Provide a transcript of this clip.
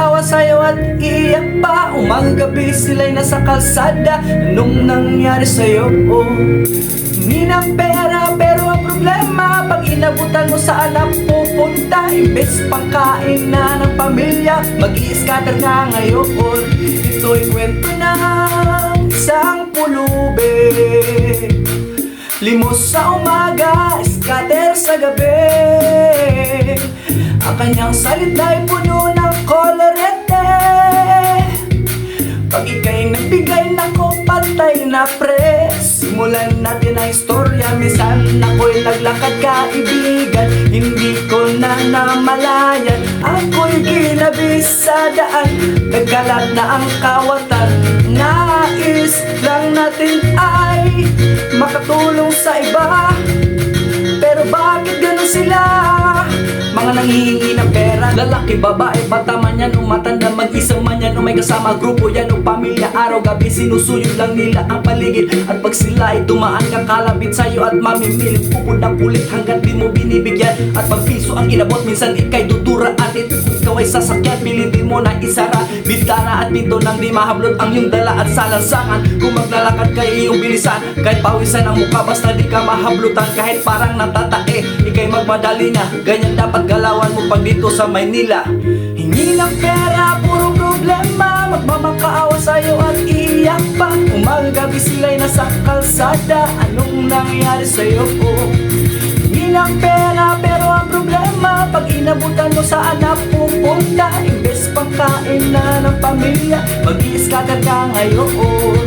naawa sa'yo at iiyak pa. Umaga gabi sila'y nasa kalsada. Anong nangyari sa'yo? Oh. Ninang pera pero ang problema Pag inabutan mo saan ang pupunta. Imbes pang kain na ng pamilya mag i ka ngayon. Ito'y kwento ng isang pulube. Limos sa umaga, scatter sa gabi. Ang kanyang salita'y puno patay na pre. Simulan natin ang istorya. Minsan ako'y naglakad kaibigan Hindi ko na namalayan. Ako'y ginabi sa daan. Nagkalat na ang kawatan. Nais lang natin ay Makatulong sa iba. Pero bakit ganun sila? Mga nangihingi ng pera. Lalaki, babae, bata man yan O matanda, may kasama grupo yan O pamilya, araw-gabi Sinusuyod lang nila ang paligid. At pag sila ay dumaan Kakalapit sa'yo at mamimilit Pupod na pulit hanggat di mo binibigyan. At pag piso ang inabot Minsan ikay dudura. At ikaw ay sasakyan Pilitin mo na isara. Bintana at pinto nang di mahablot Ang iyong dala. At salansangan Kung maglalakad kay iyong bilisan. Kahit pawisan ang mukha Basta di ka mahablutan Kahit parang natatae Ikay magmadali na. Ganyan dapat galawan mo pag dito sa Maynila. Hingi ng pera, puro gabi sila'y nasa kalsada. Anong nangyari sa'yo? Hingi ng pera pero ang problema Pag inabutan mo saan na pupunta. Imbes pangkain na ng pamilya Mag-i-scatter ka ngayon